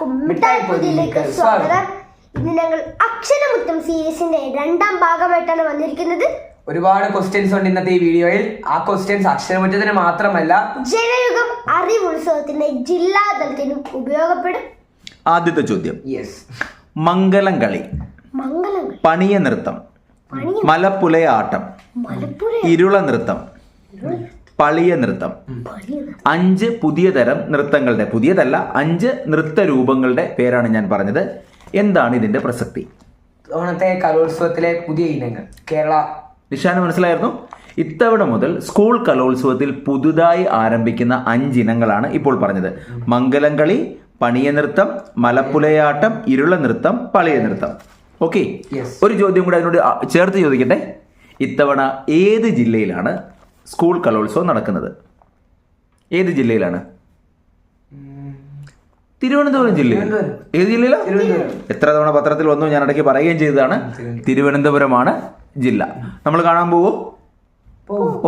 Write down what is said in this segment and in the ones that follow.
എല്ലാവർക്കും മിഠായി പൊതിയിലേക്ക് സ്വാഗതം. ഇന്ന് ഞങ്ങൾ അക്ഷരമുത്തം സീരീസിന്റെ രണ്ടാം ഭാഗമായിട്ടാണ് വന്നിരിക്കുന്നത്. ഒരുപാട് ക്വസ്റ്റ്യൻസ് ഉണ്ട് ഇന്നത്തെ ഈ വീഡിയോയിൽ. ആ ക്വസ്റ്റ്യൻസ് അക്ഷരമുറ്റത്തിന് മാത്രമല്ല ജനയുഗം അറിവുത്സവത്തിന്റെ ജില്ലാതലത്തിനും ഉപയോഗപ്പെടും. ആദ്യത്തെ ചോദ്യം. യെസ് മംഗലം. കളി മംഗളങ്ങൾ പണിയ നൃത്തം മലപ്പുലയാട്ടം ഇരുള നൃത്തം പളിയ നൃത്തം. അഞ്ച് പുതിയ തരം നൃത്തങ്ങളുടെ പുതിയതല്ല അഞ്ച് നൃത്ത രൂപങ്ങളുടെ പേരാണ് ഞാൻ പറഞ്ഞത്. എന്താണ് ഇതിന്റെ പ്രസക്തി? ഓണത്തെ കലോത്സവത്തിലെ പുതിയ ഇനങ്ങൾ കേരള. നിഷാന് മനസ്സിലായിരുന്നു? ഇത്തവണ മുതൽ സ്കൂൾ കലോത്സവത്തിൽ പുതുതായി ആരംഭിക്കുന്ന അഞ്ചിനങ്ങളാണ് ഇപ്പോൾ പറഞ്ഞത്. മംഗലം കളി പണിയ നൃത്തം മലപ്പുലയാട്ടം ഇരുള നൃത്തം പളിയ നൃത്തം. ഓക്കെ. ഒരു ചോദ്യം കൂടെ അതിനോട് ചേർത്ത് ചോദിക്കട്ടെ? ഇത്തവണ ഏത് ജില്ലയിലാണ് സ്കൂൾ കലോത്സവം നടക്കുന്നത്. ഏത് ജില്ലയിലാണ്? തിരുവനന്തപുരം ജില്ലയിൽ ഏത് ജില്ലയിലാണ് എത്ര തവണ പത്രത്തിൽ വന്നു? ഞാൻ ഇടയ്ക്ക് പറയുകയും ചെയ്തതാണ്. തിരുവനന്തപുരമാണ് ജില്ല. നമ്മൾ കാണാൻ പോകൂ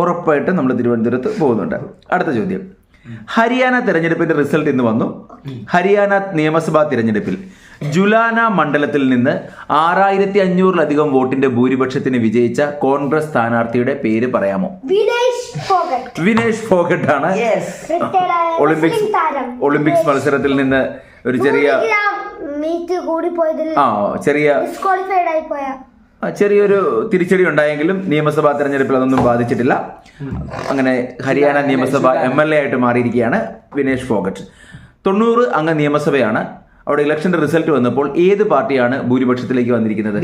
ഉറപ്പായിട്ടും നമ്മൾ തിരുവനന്തപുരത്ത് പോകുന്നുണ്ട്. അടുത്ത ചോദ്യം. ഹരിയാന തിരഞ്ഞെടുപ്പിന്റെ റിസൾട്ട് ഇന്ന് വന്നു. ഹരിയാന നിയമസഭാ തിരഞ്ഞെടുപ്പിൽ ജുലാന മണ്ഡലത്തിൽ നിന്ന് ആറായിരത്തി അഞ്ഞൂറിലധികം വോട്ടിന്റെ ഭൂരിപക്ഷത്തിന് വിജയിച്ച കോൺഗ്രസ് സ്ഥാനാർത്ഥിയുടെ പേര് പറയാമോ? വിനേഷ് ഫോഗട്ട്. ആണ് യെസ് ഒളിമ്പിക്സ് താരം. ഒളിമ്പിക്സ് മത്സരത്തിൽ നിന്ന് ഒരു ചെറിയ ആ ചെറിയ ഡിസ്ക്വാളിഫൈഡ് ആയി പോയ. ആ, ചെറിയൊരു തിരിച്ചടി ഉണ്ടായെങ്കിലും നിയമസഭാ തെരഞ്ഞെടുപ്പിൽ അതൊന്നും ബാധിച്ചിട്ടില്ല. അങ്ങനെ ഹരിയാന നിയമസഭ എം എൽ എ ആയിട്ട് മാറിയിരിക്കുകയാണ് വിനേഷ് ഫോഗട്ട്. തൊണ്ണൂറ് അംഗ നിയമസഭയാണ് അവിടെ ഇലക്ഷന്റെ റിസൾട്ട് വന്നപ്പോൾ ഏത് പാർട്ടിയാണ് ഭൂരിപക്ഷത്തിലേക്ക് വന്നിരിക്കുന്നത്?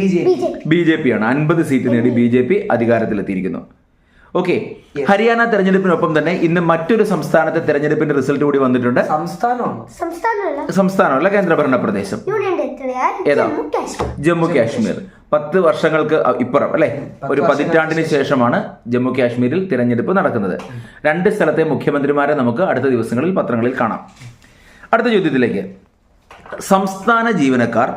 B J P. ആണ്. അൻപത് സീറ്റ് നേടി ബി ജെ പി അധികാരത്തിലെത്തിയിരിക്കുന്നു. ഓക്കെ. ഹരിയാന തെരഞ്ഞെടുപ്പിനൊപ്പം തന്നെ ഇന്ന് മറ്റൊരു സംസ്ഥാനത്തെ തെരഞ്ഞെടുപ്പിന്റെ റിസൾട്ട് കൂടി വന്നിട്ടുണ്ട്. സംസ്ഥാനമാണോ? സംസ്ഥാനമല്ല. സംസ്ഥാനമല്ല കേന്ദ്രഭരണ പ്രദേശം ഏതാ? ജമ്മു കാശ്മീർ. ജമ്മു കാശ്മീർ. പത്ത് വർഷങ്ങൾക്ക് ഇപ്പുറം അല്ലെ? ഒരു പതിറ്റാണ്ടിന് ശേഷമാണ് ജമ്മു കാശ്മീരിൽ തിരഞ്ഞെടുപ്പ് നടക്കുന്നത്. രണ്ട് സ്ഥലത്തെ മുഖ്യമന്ത്രിമാരെ നമുക്ക് അടുത്ത ദിവസങ്ങളിൽ പത്രങ്ങളിൽ കാണാം. അടുത്ത ചോദ്യത്തിലേക്ക്. സംസ്ഥാന ജീവനക്കാർ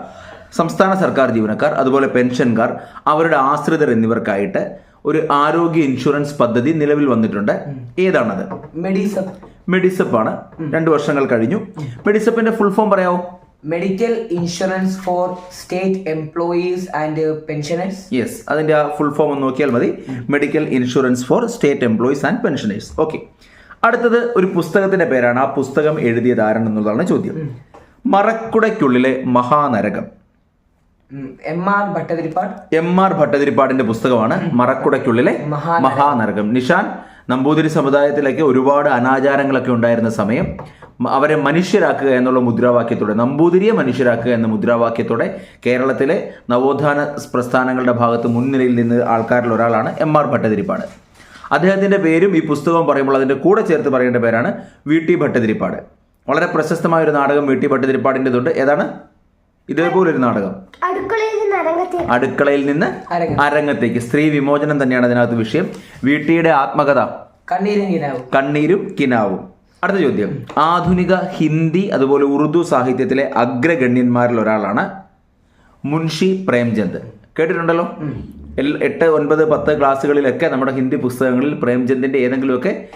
സംസ്ഥാന സർക്കാർ ജീവനക്കാർ അതുപോലെ പെൻഷൻകാർ അവരുടെ ആശ്രിതർ എന്നിവർക്കായിട്ട് ഒരു ആരോഗ്യ ഇൻഷുറൻസ് പദ്ധതി നിലവിൽ വന്നിട്ടുണ്ട്. ഏതാണത്? മെഡിസപ്പ്. മെഡിസപ്പ് ആണ് രണ്ടു വർഷങ്ങൾ കഴിഞ്ഞു. മെഡിസപ്പിന്റെ ഫുൾ ഫോം പറയാമോ medical insurance for state employees and pensioners. Yes അതിന്റെ ആ ഫുൾ ഫോം ഒന്ന് നോക്കിയാൽ മതി. Medical insurance for state employees and pensioners. Okay അടുത്തത് ഒരു പുസ്തകത്തിന്റെ പേരാണ്. ആ പുസ്തകം എഴുതിയത് എന്നുള്ളതാണ് ചോദ്യം. മറക്കുടയ്ക്കുള്ളിലെ മഹാനരകം. M R Bhattathiripad. M R ഭട്ടതിരിപ്പാടിന്റെ പുസ്തകമാണ് മറക്കുടയ്ക്കുള്ളിലെ മഹാനരകം. നിഷാൻ നമ്പൂതിരി സമുദായത്തിലേക്ക് ഒരുപാട് അനാചാരങ്ങളൊക്കെ ഉണ്ടായിരുന്ന സമയം അവരെ മനുഷ്യരാക്കുക എന്നുള്ള മുദ്രാവാക്യത്തോടെ നമ്പൂതിരിയെ മനുഷ്യരാക്കുക എന്ന മുദ്രാവാക്യത്തോടെ കേരളത്തിലെ നവോത്ഥാന പ്രസ്ഥാനങ്ങളുടെ ഭാഗത്ത് മുൻനിരയിൽ നിന്ന് ആൾക്കാരിൽ ഒരാളാണ് എം ആർ ഭട്ടതിരിപ്പാട്. അദ്ദേഹത്തിന്റെ പേരും ഈ പുസ്തകം പറയുമ്പോൾ അതിന്റെ കൂടെ ചേർത്ത് പറയേണ്ട പേരാണ് വി ടി ഭട്ടതിരിപ്പാട്. വളരെ പ്രശസ്തമായ ഒരു നാടകം വീട്ടി പട്ടുതിരിപ്പാടിന്റെ ഇതുണ്ട് ഏതാണ്? ഇതേപോലൊരു നാടകം. അടുക്കളയിൽ നിന്ന് അടുക്കളയിൽ നിന്ന് അരങ്ങത്തേക്ക്. സ്ത്രീ വിമോചനം തന്നെയാണ് അതിനകത്ത് വിഷയം. വീട്ടിയുടെ ആത്മകഥ. കണ്ണീരും കിനാവും. കണ്ണീരും കിനാവും. അടുത്ത ചോദ്യം. ആധുനിക ഹിന്ദി അതുപോലെ ഉറുദു സാഹിത്യത്തിലെ അഗ്രഗണ്യന്മാരിൽ ഒരാളാണ് മുൻഷി പ്രേംചന്ദ്. കേട്ടിട്ടുണ്ടല്ലോ? എട്ട് ഒൻപത് പത്ത് ക്ലാസ്സുകളിലൊക്കെ നമ്മുടെ ഹിന്ദി പുസ്തകങ്ങളിൽ പ്രേംചന്ദിന്റെ ഏതെങ്കിലുമൊക്കെ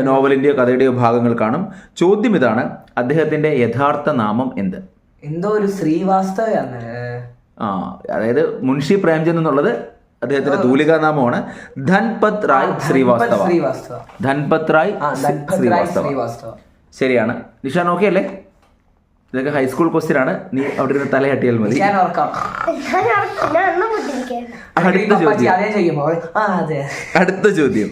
നോവലിന്റെയോ നോവലിന്റെയോ കഥയുടെയോ ഭാഗങ്ങൾ കാണും. ചോദ്യം ഇതാണ് അദ്ദേഹത്തിന്റെ യഥാർത്ഥ നാമം എന്ത്? എന്തോ ഒരു ശ്രീവാസ്തവയാണ്. ആ അതായത് മുൻഷി പ്രേംചന്ദ് എന്നുള്ളത് അദ്ദേഹത്തിന്റെ തൂലികാനാമമാണ്. ധൻപത് റായ് ശ്രീവാസ്തവ. ധൻപത് റായ് ശ്രീവാസ്തവ. ശരിയാണ്. നിഷാൻ ഓക്കെ അല്ലേ ഇതൊക്കെ ഹൈസ്കൂൾ ക്വസ്റ്റ്യൻ ആണ്. നീ അവിടെ ഇരുന്ന് തലയാട്ടിയാൽ മതി. ഞാൻ ഓർക്കാം ചോദ്യം. അതേ ആ അതെ. അടുത്ത ചോദ്യം.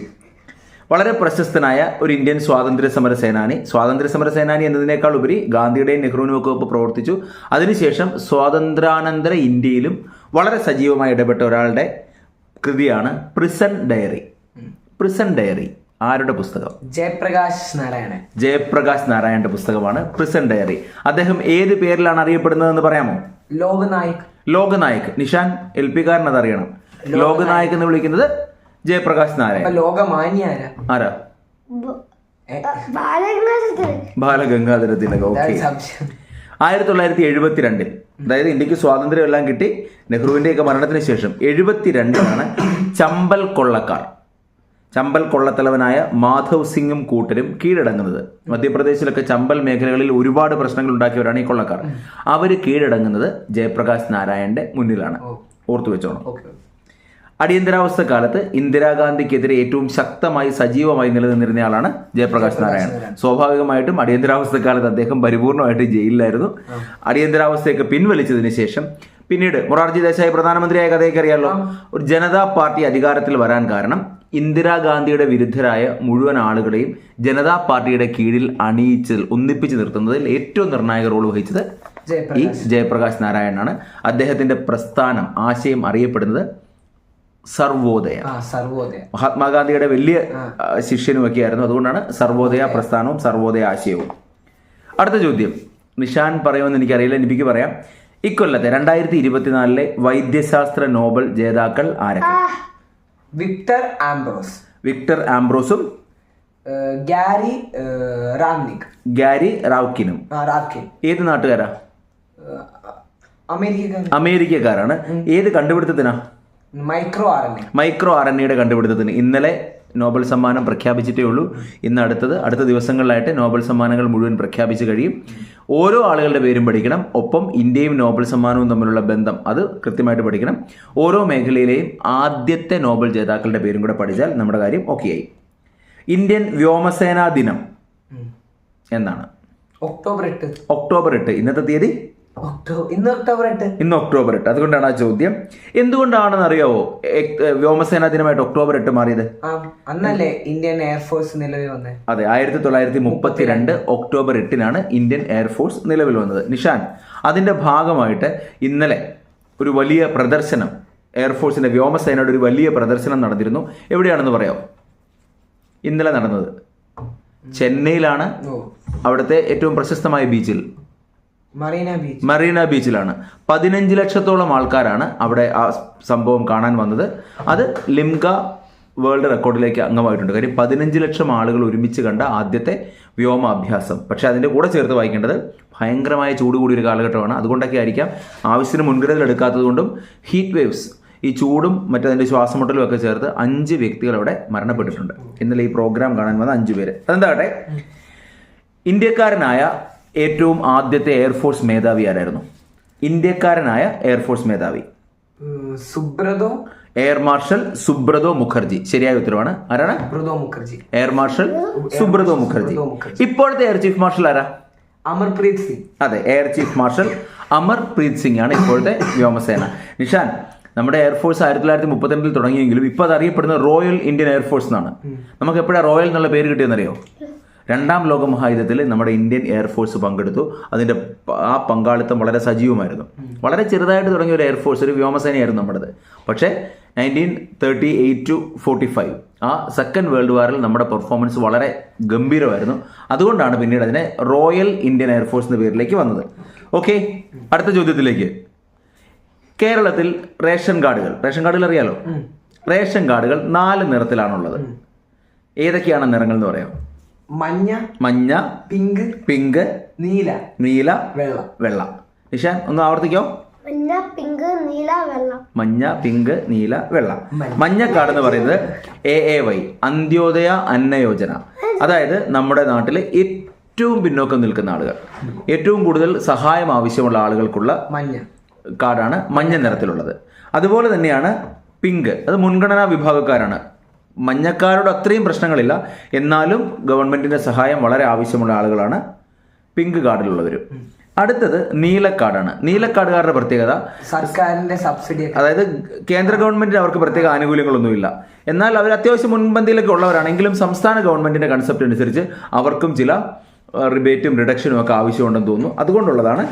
വളരെ പ്രശസ്തനായ ഒരു ഇന്ത്യൻ സ്വാതന്ത്ര്യ സമര സേനാനി. സ്വാതന്ത്ര്യ സമര സേനാനി എന്നതിനേക്കാൾ ഉപരി ഗാന്ധിയുടെയും നെഹ്റുവിനും ഒക്കെ ഒപ്പം പ്രവർത്തിച്ചു. അതിനുശേഷം സ്വാതന്ത്ര്യാനന്തര ഇന്ത്യയിലും വളരെ സജീവമായി ഇടപെട്ട ഒരാളുടെ കൃതിയാണ് പ്രിസൺ ഡയറി പ്രിസൺ ഡയറി ആരുടെ പുസ്തകം? ജയപ്രകാശ് നാരായണൻ. ജയപ്രകാശ് നാരായണന്റെ പുസ്തകമാണ് പ്രിസൺ ഡയറി അദ്ദേഹം ഏത് പേരിലാണ് അറിയപ്പെടുന്നതെന്ന് പറയാമോ? ലോകനായക് ലോകനായക് നിഷാൻ എൽ പി കാരൻ അതറിയണം ലോകനായക് എന്ന് വിളിക്കുന്നത് ജയപ്രകാശ് നാരായണൻ. ലോകമാന്യ ആരാ? ബാലഗംഗാധര തിലക് ഓക്കെ. ആയിരത്തി തൊള്ളായിരത്തി എഴുപത്തിരണ്ടിൽ അതായത് ഇന്ത്യയ്ക്ക് സ്വാതന്ത്ര്യം എല്ലാം കിട്ടി നെഹ്റുവിന്റെയൊക്കെ മരണത്തിന് ശേഷം എഴുപത്തിരണ്ടിലാണ് ചമ്പൽ കൊള്ളക്കാർ. ചമ്പൽ കൊള്ളത്തലവനായ മാധവ് സിംഗും കൂട്ടരും കീഴടങ്ങുന്നത്. മധ്യപ്രദേശിലൊക്കെ ചമ്പൽ മേഖലകളിൽ ഒരുപാട് പ്രശ്നങ്ങൾ ഉണ്ടാക്കിയവരാണ് ഈ കൊള്ളക്കാർ. അവർ കീഴടങ്ങുന്നത് ജയപ്രകാശ് നാരായണന്റെ മുന്നിലാണ്. ഓർത്തു വെച്ചോണം. അടിയന്തരാവസ്ഥ കാലത്ത് ഇന്ദിരാഗാന്ധിക്കെതിരെ ഏറ്റവും ശക്തമായി സജീവമായി നിലനിന്നിരുന്ന ആളാണ് ജയപ്രകാശ് നാരായൺ സ്വാഭാവികമായിട്ടും അടിയന്തരാവസ്ഥ കാലത്ത് അദ്ദേഹം പരിപൂർണമായിട്ട് ജയിലിലായിരുന്നു. അടിയന്തരാവസ്ഥയൊക്കെ പിൻവലിച്ചതിന് ശേഷം പിന്നീട് മൊറാർജി ദേശായി പ്രധാനമന്ത്രിയായ കഥയൊക്കെ അറിയാലോ? ഒരു ജനതാ പാർട്ടി അധികാരത്തിൽ വരാൻ കാരണം ഇന്ദിരാഗാന്ധിയുടെ വിരുദ്ധരായ മുഴുവൻ ആളുകളെയും ജനതാ പാർട്ടിയുടെ കീഴിൽ അണിയിച്ച് ഒന്നിപ്പിച്ച് നിർത്തുന്നതിൽ ഏറ്റവും നിർണായക റോൾ വഹിച്ചത് ഈ ജയപ്രകാശ്. നാരായണനാണ്. അദ്ദേഹത്തിന്റെ പ്രസ്ഥാനം ആശയം അറിയപ്പെടുന്നത് സർവോദയ. ആ സർവോദയ. മഹാത്മാഗാന്ധിയുടെ വലിയ ശിഷ്യനും ശിഷ്യനുമൊക്കെ ആയിരുന്നു അതുകൊണ്ടാണ് സർവോദയ പ്രസ്ഥാനവും സർവോദയ ആശയവും. അടുത്ത ചോദ്യം. നിഷാൻ പറയുമെന്ന് എനിക്കറിയില്ല. എനിക്ക് പറയാം. ഇക്കൊല്ലത്തെ രണ്ടായിരത്തി ഇരുപത്തിനാലിലെ വൈദ്യശാസ്ത്ര നോബൽ ജേതാക്കൾ ആരൊക്കെ? Victor Ambros. വിക്ടർ ആംബ്രോസും ഗ്യാരി ഗാരി റാംനിക്. ഗാരി റാവ്കിനും ഏത് നാട്ടുകാരാ? ഏഹ് അമേരിക്കക്കാരൻ അമേരിക്കക്കാരാണ്. ഏത് കണ്ടുപിടുത്തത്തിനാ? Micro R N micro R N എയുടെ കണ്ടുപിടുത്തത്തിന്. ഇന്നലെ നോബൽ സമ്മാനം പ്രഖ്യാപിച്ചിട്ടേ ഉള്ളൂ. ഇന്ന് അടുത്തത് അടുത്ത ദിവസങ്ങളിലായിട്ട് നോബൽ സമ്മാനങ്ങൾ മുഴുവൻ പ്രഖ്യാപിച്ചു കഴിയും. ഓരോ ആളുകളുടെ പേരും പഠിക്കണം. ഒപ്പം ഇന്ത്യയും നോബൽ സമ്മാനവും തമ്മിലുള്ള ബന്ധം അത് കൃത്യമായിട്ട് പഠിക്കണം. ഓരോ മേഖലയിലെയും ആദ്യത്തെ നോബൽ ജേതാക്കളുടെ പേരും കൂടെ പഠിച്ചാൽ നമ്മുടെ കാര്യം ആയി ഇന്ത്യൻ വ്യോമസേനാ ദിനം എന്നാണ്. ഒക്ടോബർ എട്ട്. ഒക്ടോബർ എട്ട്. ഇന്നത്തെ തീയതി? ഇന്ന് ഒക്ടോബർ എട്ട്. ഇന്ന് ഒക്ടോബർ എട്ട്. അതുകൊണ്ടാണ് ആ ചോദ്യം. എന്തുകൊണ്ടാണെന്ന് അറിയാവോ വ്യോമസേനാ ദിനമായിട്ട് ഒക്ടോബർ എട്ട് മാറിയത്? അന്നല്ലേ ഇന്ത്യൻ എയർഫോഴ്സ് നിലവിൽ വന്നത് അതെ ആയിരത്തി തൊള്ളായിരത്തി മുപ്പത്തിരണ്ട് ഒക്ടോബർ എട്ടിനാണ് ഇന്ത്യൻ എയർഫോഴ്സ് നിലവിൽ വന്നത്. നിഷാൻ അതിന്റെ ഭാഗമായിട്ട് ഇന്നലെ ഒരു വലിയ പ്രദർശനം എയർഫോഴ്സിന്റെ വ്യോമസേനയുടെ ഒരു വലിയ പ്രദർശനം നടന്നിരുന്നു. എവിടെയാണെന്ന് പറയാമോ ഇന്നലെ നടന്നത്. ചെന്നൈയിലാണ് അവിടുത്തെ ഏറ്റവും പ്രശസ്തമായ ബീച്ചിൽ. മറീന ബീച്ച് മറീന ബീച്ചിലാണ്. പതിനഞ്ച് ലക്ഷത്തോളം ആൾക്കാരാണ് അവിടെ ആ സംഭവം കാണാൻ വന്നത്. അത് ലിംഗ വേൾഡ് റെക്കോർഡിലേക്ക് അംഗമായിട്ടുണ്ട്. കാര്യം പതിനഞ്ച് ലക്ഷം ആളുകൾ ഒരുമിച്ച് കണ്ട ആദ്യത്തെ വ്യോമാഭ്യാസം. പക്ഷേ അതിന്റെ കൂടെ ചേർത്ത് വായിക്കേണ്ടത് ഭയങ്കരമായ ചൂട് കൂടിയ ഒരു കാലഘട്ടമാണ്. അതുകൊണ്ടൊക്കെ ആയിരിക്കാം ആവശ്യത്തിന് മുൻകരുതൽ എടുക്കാത്തതുകൊണ്ടും ഹീറ്റ് വേവ്സ് ഈ ചൂടും മറ്റതിന്റെ ശ്വാസമുട്ടലും ഒക്കെ ചേർത്ത് അഞ്ച് വ്യക്തികൾ അവിടെ മരണപ്പെട്ടിട്ടുണ്ട്. ഇന്നലെ ഈ പ്രോഗ്രാം കാണാൻ വന്ന അഞ്ച് പേര്. അതെന്താകട്ടെ? ഇന്ത്യക്കാരനായ ഏറ്റവും ആദ്യത്തെ എയർഫോഴ്സ് മേധാവി ആരായിരുന്നു? ഇന്ത്യക്കാരനായ എയർഫോഴ്സ് മേധാവി. Subroto. Air marshal Subroto Mukherjee. ശരിയായ ഉത്തരവാണ്. ആരാണ്? Subroto Mukherjee. Air marshal Subroto Mukherjee Subroto Mukherjee. ഇപ്പോഴത്തെ എയർ ചീഫ് മാർഷൽ ആരാ? അമർപ്രീത് സിംഗ്. അതെ air chief marshal Amarpreet Singh ആണ് ഇപ്പോഴത്തെ വ്യോമസേന. നിഷാൻ നമ്മുടെ എയർഫോഴ്സ് ആയിരത്തി തൊള്ളായിരത്തി മുപ്പത്തിരണ്ടിൽ തുടങ്ങിയെങ്കിലും ഇപ്പോൾ അത് അറിയപ്പെടുന്നത് റോയൽ ഇന്ത്യൻ എയർഫോഴ്സ് എന്നാണ്. നമുക്ക് എപ്പോഴാണ് റോയൽ എന്നുള്ള പേര് കിട്ടിയെന്നറിയോ? രണ്ടാം ലോക മഹായുദ്ധത്തിൽ നമ്മുടെ ഇന്ത്യൻ എയർഫോഴ്സ് പങ്കെടുത്തു. അതിന്റെ ആ പങ്കാളിത്തം വളരെ സജീവമായിരുന്നു. വളരെ ചെറുതായിട്ട് തുടങ്ങിയ ഒരു എയർഫോഴ്സ് ഒരു വ്യോമസേനയായിരുന്നു നമ്മുടേത്. പക്ഷേ nineteen thirty eight to forty five ആ സെക്കൻഡ് വേൾഡ് വാറിൽ നമ്മുടെ പെർഫോമൻസ് വളരെ ഗംഭീരമായിരുന്നു. അതുകൊണ്ടാണ് പിന്നീട് അതിനെ റോയൽ ഇന്ത്യൻ എയർഫോഴ്സ് എന്ന പേരിലേക്ക് വന്നത്. ഓക്കെ അടുത്ത ചോദ്യത്തിലേക്ക്. കേരളത്തിൽ റേഷൻ കാർഡുകൾ റേഷൻ കാർഡുകൾ അറിയാലോ? റേഷൻ കാർഡുകൾ നാല് നിറത്തിലാണുള്ളത്. ഏതൊക്കെയാണ് നിറങ്ങൾ എന്ന് പറയാം? മഞ്ഞ മഞ്ഞ പിങ്ക് പിങ്ക് നീല നീല വെള്ള. വെള്ള. നിഷാൻ ഒന്ന് ആവർത്തിക്കോ? മഞ്ഞ പിങ്ക് നീല വെള്ള. മഞ്ഞ പിങ്ക് നീല വെള്ള. മഞ്ഞ. മഞ്ഞ കാർഡ് എന്ന് പറയുന്നത് A A Y Antyodaya Anna Yojana. അതായത് നമ്മുടെ നാട്ടിലെ ഏറ്റവും പിന്നോക്കം നിൽക്കുന്ന ആളുകൾ. ഏറ്റവും കൂടുതൽ സഹായം ആവശ്യമുള്ള ആളുകൾക്കുള്ള മഞ്ഞ. കാർഡാണ് മഞ്ഞ നിറത്തിലുള്ളത്. അതുപോലെ തന്നെയാണ് പിങ്ക്. അത് മുൻഗണനാ വിഭാഗക്കാരാണ്. മഞ്ഞക്കാരോട് അത്രയും പ്രശ്നങ്ങളില്ല. എന്നാലും ഗവൺമെന്റിന്റെ സഹായം വളരെ ആവശ്യമുള്ള ആളുകളാണ്. പിങ്ക് കാർഡിലുള്ളവർ അടുത്തത് നീലക്കാടാണ്. നീലക്കാടുകാരുടെ പ്രത്യേകത. സർക്കാരിന്റെ സബ്സിഡി അതായത് കേന്ദ്ര ഗവൺമെന്റിന് അവർക്ക് പ്രത്യേക ആനുകൂല്യങ്ങളൊന്നുമില്ല. എന്നാൽ അവർ അത്യാവശ്യം മുൻപന്തിയിലൊക്കെ ഉള്ളവരാണെങ്കിലും സംസ്ഥാന ഗവൺമെന്റിന്റെ കൺസെപ്റ്റ് അനുസരിച്ച് അവർക്കും ചില റിബേറ്റും റിഡക്ഷനും ഒക്കെ ആവശ്യമുണ്ടെന്ന് തോന്നുന്നു. അതുകൊണ്ടുള്ളതാണ്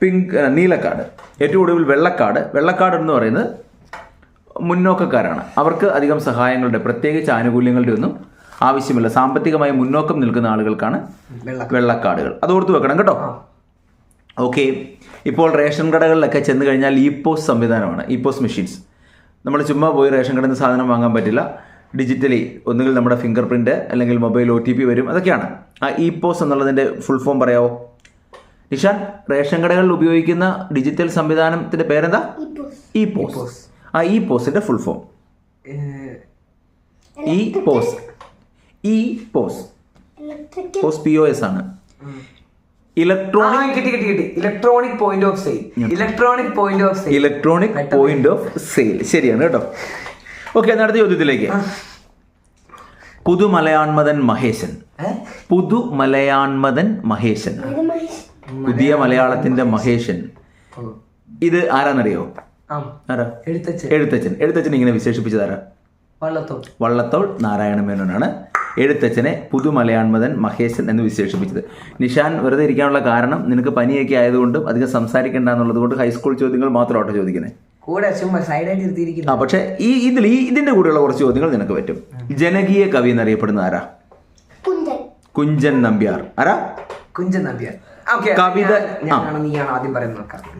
പിങ്ക് നീലക്കാട്. ഏറ്റവും ഒടുവിൽ വെള്ളക്കാട്. വെള്ളക്കാട് എന്ന് പറയുന്നത് മുന്നോക്കക്കാരാണ്. അവർക്ക് അധികം സഹായങ്ങളുടെ പ്രത്യേകിച്ച് ആനുകൂല്യങ്ങളുടെ ഒന്നും ആവശ്യമില്ല. സാമ്പത്തികമായി മുന്നോക്കം നിൽക്കുന്ന ആളുകൾക്കാണ് വെള്ളക്കാടുകൾ. വെള്ളക്കാർഡുകൾ അത് ഓർത്ത് വെക്കണം കേട്ടോ. ഓക്കെ. ഇപ്പോൾ റേഷൻ കടകളിലൊക്കെ ചെന്ന് കഴിഞ്ഞാൽ ഇ പോസ് സംവിധാനമാണ്. E POS machines. നമ്മൾ ചുമ്മാ പോയി റേഷൻ കടയിൽ നിന്ന് സാധനം വാങ്ങാൻ പറ്റില്ല. ഡിജിറ്റലി ഒന്നുകിൽ നമ്മുടെ ഫിംഗർ പ്രിന്റ് അല്ലെങ്കിൽ മൊബൈൽ ഒ ടി പി വരും. അതൊക്കെയാണ്. ആ ഇ പോസ് എന്നുള്ളതിന്റെ ഫുൾ ഫോം പറയാവോ? നിഷാൻ റേഷൻ കടകളിൽ ഉപയോഗിക്കുന്ന ഡിജിറ്റൽ സംവിധാനത്തിന്റെ പേരെന്താ? E POS. ആ ഇ പോസിന്റെ ഫുൾ ഫോം ഈ E POS E POS POS P O S ആണ്. ഇലക്ട്രോണിക് കിട്ടി കിട്ടി കിട്ടി. Electronic point of sale electronic point of sale electronic point of sale ശരിയാണ് കേട്ടോ. ഓക്കെ അടുത്ത ചോദ്യത്തിലേക്ക്. പുതുമലയാൺമതൻ മഹേശൻ. പുതുമലയാൺമതൻ മഹേശൻ. പുതിയ മലയാളത്തിന്റെ മഹേശൻ. ഇത് ആരാന്നറിയോ? ആരാ? എഴുത്തച്ഛൻ. എഴുത്തച്ഛൻ. എഴുത്തച്ഛൻ ഇങ്ങനെ വിശേഷിപ്പിച്ചു തരാം വള്ളത്തോൾ. വള്ളത്തോൾ നാരായണ മേനോനാണ്. എഴുത്തച്ഛനെ പുതുമലയാൺമതൻ മഹേശൻ എന്ന് വിശേഷിപ്പിച്ചത്. നിഷാൻ വെറുതെ ഇരിക്കാനുള്ള കാരണം നിനക്ക് പനിയൊക്കെ ആയതുകൊണ്ടും അധികം സംസാരിക്കേണ്ട എന്നുള്ളത് കൊണ്ട് ഹൈസ്കൂൾ ചോദ്യങ്ങൾ മാത്രമാട്ടോ ചോദിക്കുന്നത് കൂടെ ചുമ്മാ സൈഡായിട്ട് ആ പക്ഷേ ഈ ഇതിൽ ഈ ഇതിന്റെ കൂടെയുള്ള കുറച്ച് ചോദ്യങ്ങൾ നിനക്ക് പറ്റും. ജനകീയ കവി എന്നറിയപ്പെടുന്ന ആരാ? കുഞ്ചൻ. നമ്പ്യാർ. ആരാ? കുഞ്ചൻ നമ്പ്യാർ. ഓക്കെ കവിത-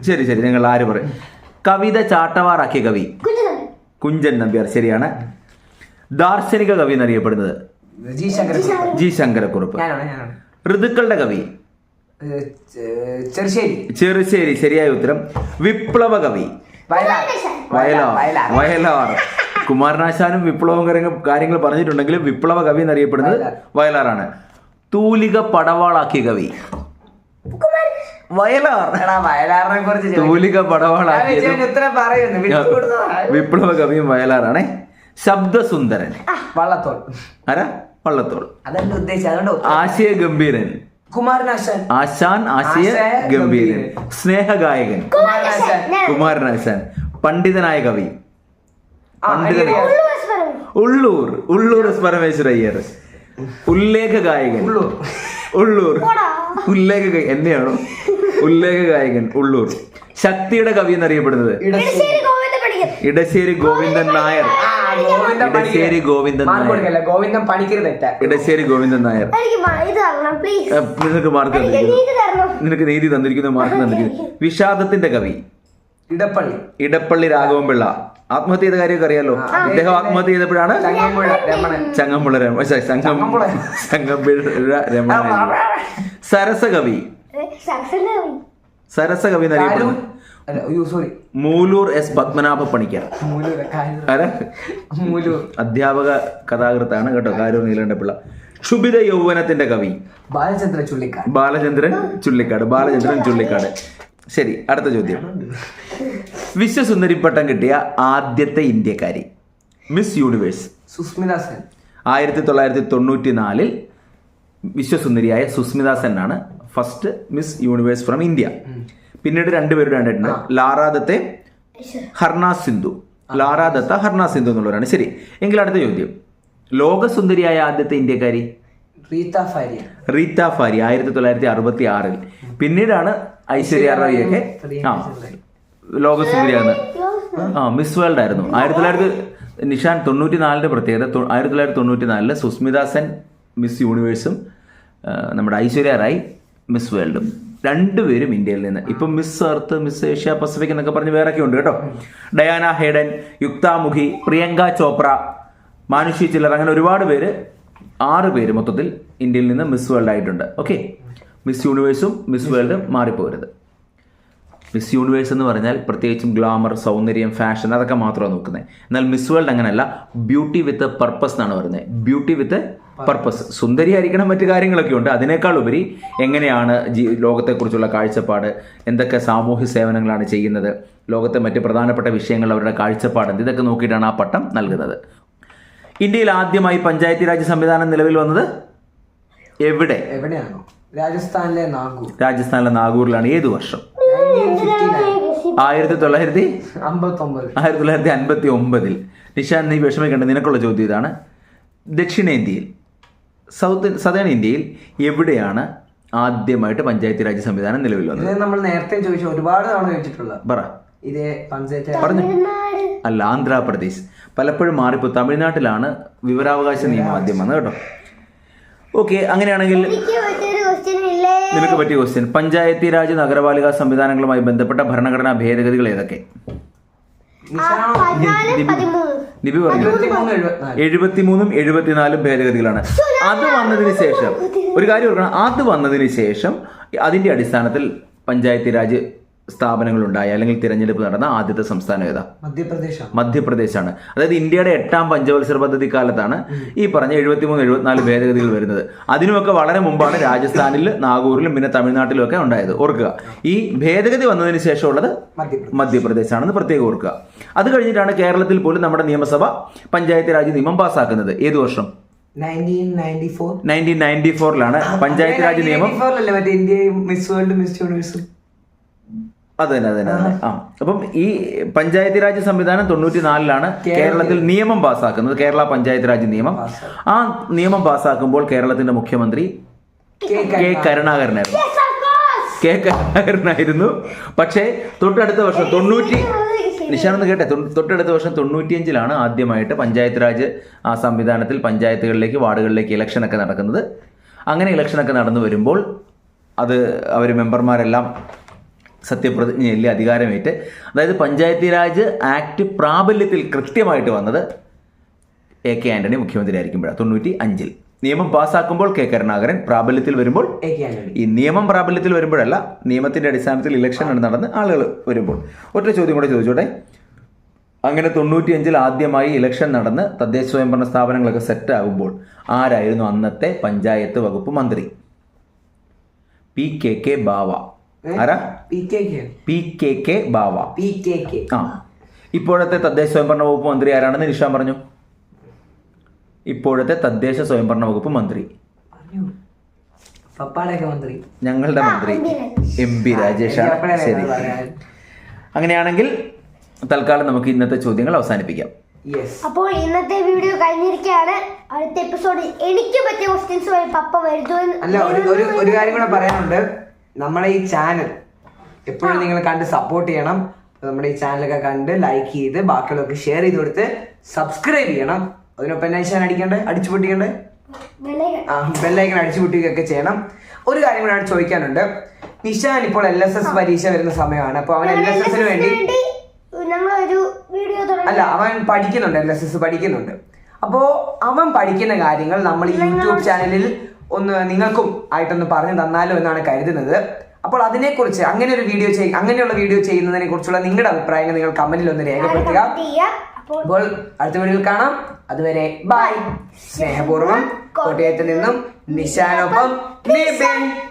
ശരി ശരി. നിങ്ങൾ ആര് പറയും? കവിത ചാട്ടവാറാക്കിയ കവി. കുഞ്ചൻ നമ്പ്യാർ ശരിയാണ്. ദാർശനിക കവി എന്നറിയപ്പെടുന്നത്? ജി ശങ്കരക്കുറുപ്പ്. ഞാനാണ് ഞാനാണ്. ഋതുക്കളുടെ കവി? ചെറുശ്ശേരി. ചെറുശ്ശേരി. ശരിയായ ഉത്തരം. വിപ്ലവ കവി. വയലാർ. വയലാർ. കുമാരനാശാനും വിപ്ലവം കാര്യങ്ങൾ- കാര്യങ്ങൾ പറഞ്ഞിട്ടുണ്ടെങ്കിലും വിപ്ലവ കവി എന്നറിയപ്പെടുന്നത് വയലാറാണ്. തൂലിക പടവാളാക്കിയ കവി. വയലാർ. എടാ വയലാറിനെ കുറിച്ച് തൂലിക. വിപ്ലവ കവിയും വയലാറാണേ. ശബ്ദസുന്ദരൻ. വള്ളത്തോൾ. ആരാ? വള്ളത്തോൾ. ഉദ്ദേശിച്ചത്? ആശയ ഗംഭീരൻ കുമാരനാശാൻ. ആശാൻ ആശയ ഗംഭീരൻ. സ്നേഹഗായകൻ. കുമാരനാശാൻ. പണ്ഡിതനായ കവി. പണ്ഡിതൻ. ഉള്ളൂർ ഉള്ളൂർ. എസ് പരമേശ്വര അയ്യർ. ഉല്ലേഖ ഗായകൻ ഉള്ളൂർ. ഉള്ളൂർ ഉല്ലേഖ എന്നെയാണോ? ഉല്ലേഖ ഗായകൻ ഉള്ളൂർ. ശക്തിയുടെ കവി എന്നറിയപ്പെടുന്നത്? ഇടശ്ശേരി. ഗോവിന്ദൻ നായർ. ഇടശ്ശേരി ഗോവിന്ദൻ നായർ. ഗോവിന്ദൻ പണിക്കർ തെറ്റാ. ഇടശ്ശേരി ഗോവിന്ദൻ നായർ. നിനക്ക് മാർക്ക് നിനക്ക് നീതി തന്നിരിക്കുന്നു മാർക്ക് തന്നിരിക്കുന്നു. വിഷാദത്തിന്റെ കവി. ഇടപ്പള്ളി. ഇടപ്പള്ളി രാഘവൻപിള്ള. ആത്മഹത്യ ചെയ്ത കാര്യമൊക്കെ അറിയാലോ? അദ്ദേഹം ആത്മഹത്യ ചെയ്തപ്പോഴാണ് ചങ്ങമ്പുഴ രമ ചങ്ങമ്പുഴ. ചങ്ങമ്പുഴ രമണൻ. സരസകവി. കവി. സരസകവി സോറി മൂലൂർ എസ് പത്മനാഭ പണിക്കർ. മൂലൂർ അധ്യാപക കഥാകൃത്താണ് കേട്ടോ കാരൂർ നീലകണ്ഠപിള്ള ക്ഷുഭിത യൗവനത്തിന്റെ കവി. ബാലചന്ദ്രൻ ചുള്ളിക്കാട്. ബാലചന്ദ്രൻ ചുള്ളിക്കാട് ബാലചന്ദ്രൻ ചുള്ളിക്കാട്. ശരി അടുത്ത ചോദ്യം. വിശ്വസുന്ദരി പട്ടം കിട്ടിയ ആദ്യത്തെ ഇന്ത്യക്കാരി മിസ് യൂണിവേഴ്സ്. സുസ്മിത സെൻ. ആയിരത്തി തൊള്ളായിരത്തി തൊണ്ണൂറ്റി നാലിൽ വിശ്വസുന്ദരിയായ സുസ്മിത സെൻ ആണ് first Miss Universe from India പിന്നീട് രണ്ടുപേരുടെ കണ്ടിട്ടുണ്ട് ലാറാ ദത്തെ ഹർണാസ് സിന്ധു. ലാറാ ദത്ത ഹർണ സിന്ധു എന്നുള്ളവരാണ്. ശരി. എങ്കിൽ അടുത്ത ചോദ്യം. ലോകസുന്ദരിയായ ആദ്യത്തെ ഇന്ത്യക്കാരി? റീത്ത ഫാരി റീത്ത ഫാരി ആയിരത്തി തൊള്ളായിരത്തി അറുപത്തി ആറിൽ പിന്നീടാണ് ഐശ്വര്യ റായി. ഒക്കെ ആ ലോകസുന്ദരിയാണ് ആ മിസ് വേൾഡ് ആയിരുന്നു. ആയിരത്തി തൊള്ളായിരത്തി നിഷാൻ തൊണ്ണൂറ്റി നാലിന്റെ പ്രത്യേകത ആയിരത്തി തൊള്ളായിരത്തി തൊണ്ണൂറ്റി നാലിൽ സുസ്മിത സെൻ മിസ് യൂണിവേഴ്സും നമ്മുടെ ഐശ്വര്യ റായ്. മിസ് വേൾഡും രണ്ടുപേരും ഇന്ത്യയിൽ നിന്ന്. ഇപ്പം Miss Earth Miss Asia Pacific എന്നൊക്കെ പറഞ്ഞ് വേറൊക്കെ ഉണ്ട് കേട്ടോ. ഡയാന ഹേഡൻ യുക്താമുഖി പ്രിയങ്ക ചോപ്ര മാനുഷി ചില്ലർ അങ്ങനെ ഒരുപാട് പേര് ആറ് പേര് മൊത്തത്തിൽ ഇന്ത്യയിൽ നിന്ന് മിസ് വേൾഡ് ആയിട്ടുണ്ട്. ഓക്കെ മിസ് യൂണിവേഴ്സും മിസ് വേൾഡും മാറിപ്പോരുത്. മിസ് യൂണിവേഴ്സ് എന്ന് പറഞ്ഞാൽ പ്രത്യേകിച്ചും ഗ്ലാമർ സൗന്ദര്യം ഫാഷൻ അതൊക്കെ മാത്രമാണ് നോക്കുന്നത്. എന്നാൽ മിസ് വേൾഡ് അങ്ങനെയല്ല ബ്യൂട്ടി വിത്ത് പർപ്പസ് എന്നാണ് പറയുന്നത്. ബ്യൂട്ടി വിത്ത് പർപ്പസ് സുന്ദരിയായിരിക്കണം മറ്റു കാര്യങ്ങളൊക്കെ ഉണ്ട്. അതിനേക്കാൾ ഉപരി എങ്ങനെയാണ് ജീ ലോകത്തെക്കുറിച്ചുള്ള കാഴ്ചപ്പാട്? എന്തൊക്കെ സാമൂഹ്യ സേവനങ്ങളാണ് ചെയ്യുന്നത്? ലോകത്തെ മറ്റ് പ്രധാനപ്പെട്ട വിഷയങ്ങൾ അവരുടെ കാഴ്ചപ്പാട് എന്ത് ഇതൊക്കെ നോക്കിയിട്ടാണ് ആ പട്ടം നൽകുന്നത്. ഇന്ത്യയിൽ ആദ്യമായി പഞ്ചായത്തി രാജ് സംവിധാനം നിലവിൽ വന്നത്? എവിടെ? എവിടെയാണോ? രാജസ്ഥാനിലെ നാഗൂർ. രാജസ്ഥാനിലെ നാഗൂറിലാണ് ഏത് വർഷം? ആയിരത്തി തൊള്ളായിരത്തി ആയിരത്തി തൊള്ളായിരത്തി അൻപത്തി ഒമ്പതിൽ നിഷാൻ നീ വിഷമിക്കേണ്ട. നിനക്കുള്ള ചോദ്യം ഇതാണ്. ദക്ഷിണേന്ത്യയിൽ സൗത്ത് സദേൺ ഇന്ത്യയിൽ എവിടെയാണ് ആദ്യമായിട്ട് പഞ്ചായത്ത് രാജ് സംവിധാനം നിലവിൽ ഇത് വന്നത് നമ്മൾ നേരത്തെ ചോദിച്ചു ഒരുപാട് തവണ ചോദിച്ചിട്ടുള്ള പറ. ഇതേ പഞ്ചായത്ത് പറഞ്ഞു. അല്ല ആന്ധ്രാപ്രദേശ്. പലപ്പോഴും മാറിപ്പോ തമിഴ്നാട്ടിലാണ് വിവരാവകാശ നിയമം ആദ്യം വന്നത് കേട്ടോ. ഓക്കെ അങ്ങനെയാണെങ്കിൽ നിനക്ക് പറ്റിയ ക്വസ്റ്റ്യൻ പഞ്ചായത്തി രാജ് നഗരപാലിക സംവിധാനങ്ങളുമായി ബന്ധപ്പെട്ട ഭരണഘടനാ ഭേദഗതികൾ ഏതൊക്കെ? നിബി- പറഞ്ഞു. എഴുപത്തിമൂന്നും എഴുപത്തിനാലും. ഭേദഗതികളാണ്. അത് വന്നതിന് ശേഷം ഒരു കാര്യം ഓർക്കണം. അത് വന്നതിന് ശേഷം അതിന്റെ അടിസ്ഥാനത്തിൽ പഞ്ചായത്തി രാജ് സ്ഥാപനങ്ങളുണ്ടായ അല്ലെങ്കിൽ തിരഞ്ഞെടുപ്പ് നടന്ന ആദ്യത്തെ സംസ്ഥാനം ഏതാ? മധ്യപ്രദേശ് മധ്യപ്രദേശാണ്. അതായത് ഇന്ത്യയുടെ എട്ടാം പഞ്ചവത്സര പദ്ധതി കാലത്താണ് ഈ പറഞ്ഞ എഴുപത്തിമൂന്ന് എഴുപത്തിനാല് ഭേദഗതികൾ വരുന്നത്. അതിനുമൊക്കെ വളരെ മുമ്പാണ് രാജസ്ഥാനിൽ നാഗൂരിലും പിന്നെ തമിഴ്നാട്ടിലും ഒക്കെ ഉണ്ടായത്. ഓർക്കുക ഈ ഭേദഗതി വന്നതിന് ശേഷമുള്ളത് മധ്യപ്രദേശ്. മധ്യപ്രദേശാണെന്ന് പ്രത്യേകം ഓർക്കുക. അത് കഴിഞ്ഞിട്ടാണ് കേരളത്തിൽ പോലും നമ്മുടെ നിയമസഭ പഞ്ചായത്ത് രാജ് നിയമം പാസ്സാക്കുന്നത്. ഏത് വർഷം? നയന്റീൻ നയന്റി ഫോറിലാണ് പഞ്ചായത്ത് രാജ് നിയമം. ഇന്ത്യയും മിസ് വേൾഡ് മിസ് യൂണിവേഴ്സും? അത് തന്നെ അത് തന്നെ അത് തന്നെ. ആ. അപ്പം ഈ പഞ്ചായത്ത് രാജ് സംവിധാനം തൊണ്ണൂറ്റി നാലിലാണ് കേരളത്തിൽ നിയമം പാസ്സാക്കുന്നത് കേരള പഞ്ചായത്ത് രാജ് നിയമം. ആ നിയമം പാസ്സാക്കുമ്പോൾ കേരളത്തിന്റെ മുഖ്യമന്ത്രി കെ കരുണാകരനായിരുന്നു. കെ കരുണാകരനായിരുന്നു. പക്ഷേ തൊട്ടടുത്ത വർഷം തൊണ്ണൂറ്റി നിശാനെന്ന് കേട്ടെ? തൊട്ടടുത്ത വർഷം തൊണ്ണൂറ്റിയഞ്ചിലാണ് ആദ്യമായിട്ട് പഞ്ചായത്ത് രാജ് ആ സംവിധാനത്തിൽ പഞ്ചായത്തുകളിലേക്ക് വാർഡുകളിലേക്ക് ഇലക്ഷനൊക്കെ നടക്കുന്നത്. അങ്ങനെ ഇലക്ഷനൊക്കെ നടന്നു വരുമ്പോൾ അത് അവർ മെമ്പർമാരെല്ലാം സത്യപ്രതിജ്ഞയിൽ അധികാരമേറ്റ്? അതായത് പഞ്ചായത്തി രാജ് ആക്ട് പ്രാബല്യത്തിൽ കൃത്യമായിട്ട് വന്നത് എ കെ ആന്റണി മുഖ്യമന്ത്രി ആയിരിക്കുമ്പോഴാണ് തൊണ്ണൂറ്റി അഞ്ചിൽ നിയമം പാസ്സാക്കുമ്പോൾ കെ കരുണാകരൻ പ്രാബല്യത്തിൽ വരുമ്പോൾ ഈ നിയമം പ്രാബല്യത്തിൽ വരുമ്പോഴല്ല നിയമത്തിന്റെ അടിസ്ഥാനത്തിൽ ഇലക്ഷൻ നടന്ന് ആളുകൾ വരുമ്പോൾ. ഒറ്റ ചോദ്യം കൂടെ ചോദിച്ചോട്ടെ. അങ്ങനെ തൊണ്ണൂറ്റിയഞ്ചിൽ ആദ്യമായി ഇലക്ഷൻ നടന്ന് തദ്ദേശ സ്വയംഭരണ സ്ഥാപനങ്ങളൊക്കെ സെറ്റ് ആകുമ്പോൾ ആരായിരുന്നു അന്നത്തെ പഞ്ചായത്ത് വകുപ്പ് മന്ത്രി? P K K Bava. ആരാ? P K K. P K K Bava. P K K. ആ. ഇപ്പോഴത്തെ തദ്ദേശ സ്വയംഭരണ വകുപ്പ് മന്ത്രി ആരാണെന്ന് നിഷാൻ പറഞ്ഞു. ഇപ്പോഴത്തെ തദ്ദേശ സ്വയംഭരണ വകുപ്പ് മന്ത്രി. മന്ത്രി. ഞങ്ങളുടെ മന്ത്രി. എം പി രാജേഷാണ്. ശരി. അങ്ങനെയാണെങ്കിൽ തൽക്കാലം നമുക്ക് ഇന്നത്തെ ചോദ്യങ്ങൾ അവസാനിപ്പിക്കാം. യെസ് അപ്പോൾ ഇന്നത്തെ വീഡിയോ കഴിഞ്ഞിരിക്കുകയാണ്. അടുത്ത എപ്പിസോഡിൽ എനിക്ക് പറ്റിയ ക്വസ്റ്റ്യൻസ് പപ്പ വരുത്തുമെന്ന് അല്ല ഒരു കാര്യം കൂടെ പറയാനുണ്ട്. നമ്മുടെ ഈ ചാനൽ എപ്പോഴും നിങ്ങൾ കണ്ട് സപ്പോർട്ട് ചെയ്യണം. നമ്മുടെ ഈ ചാനലൊക്കെ കണ്ട് ലൈക്ക് ചെയ്ത് ബാക്കിയുള്ളവർക്ക് ഷെയർ ചെയ്ത് കൊടുത്ത് സബ്സ്ക്രൈബ് ചെയ്യണം. അതിനൊപ്പം ഞാൻ അടിക്കണ്ടേ? അടിച്ചു പൊട്ടിക്കണ്ടേ? ആ ബെല്ലൈക്കൺ അടിച്ചു പൊട്ടിക്കുകയൊക്കെ ചെയ്യണം. ഒരു കാര്യം കൂടെ ചോദിക്കാനുണ്ട്. നിഷാൻ ഇപ്പോൾ എൽ എസ് എസ് പരീക്ഷ വരുന്ന സമയമാണ്. അപ്പൊ അവൻ എൽ എസ് എസിന് വേണ്ടി അല്ല അവൻ പഠിക്കുന്നുണ്ട്. എൽ എസ് എസ് പഠിക്കുന്നുണ്ട്. അപ്പോ അവൻ പഠിക്കുന്ന കാര്യങ്ങൾ നമ്മൾ യൂട്യൂബ് ചാനലിൽ ഒന്ന് നിങ്ങൾക്കും ആയിട്ടൊന്ന് പറഞ്ഞു തന്നാലോ എന്നാണ് കരുതുന്നത്. അപ്പോൾ അതിനെക്കുറിച്ച് അങ്ങനെ ഒരു വീഡിയോ ചെയ് അങ്ങനെയുള്ള വീഡിയോ ചെയ്യുന്നതിനെ കുറിച്ചുള്ള നിങ്ങളുടെ അഭിപ്രായങ്ങൾ നിങ്ങൾ കമന്റിൽ ഒന്ന് രേഖപ്പെടുത്തുക. അപ്പോൾ അടുത്ത വീഡിയോയിൽ കാണാം. അതുവരെ ബൈ സ്നേഹപൂർവം കോട്ടയത്ത് നിന്നും നിശാനൊപ്പം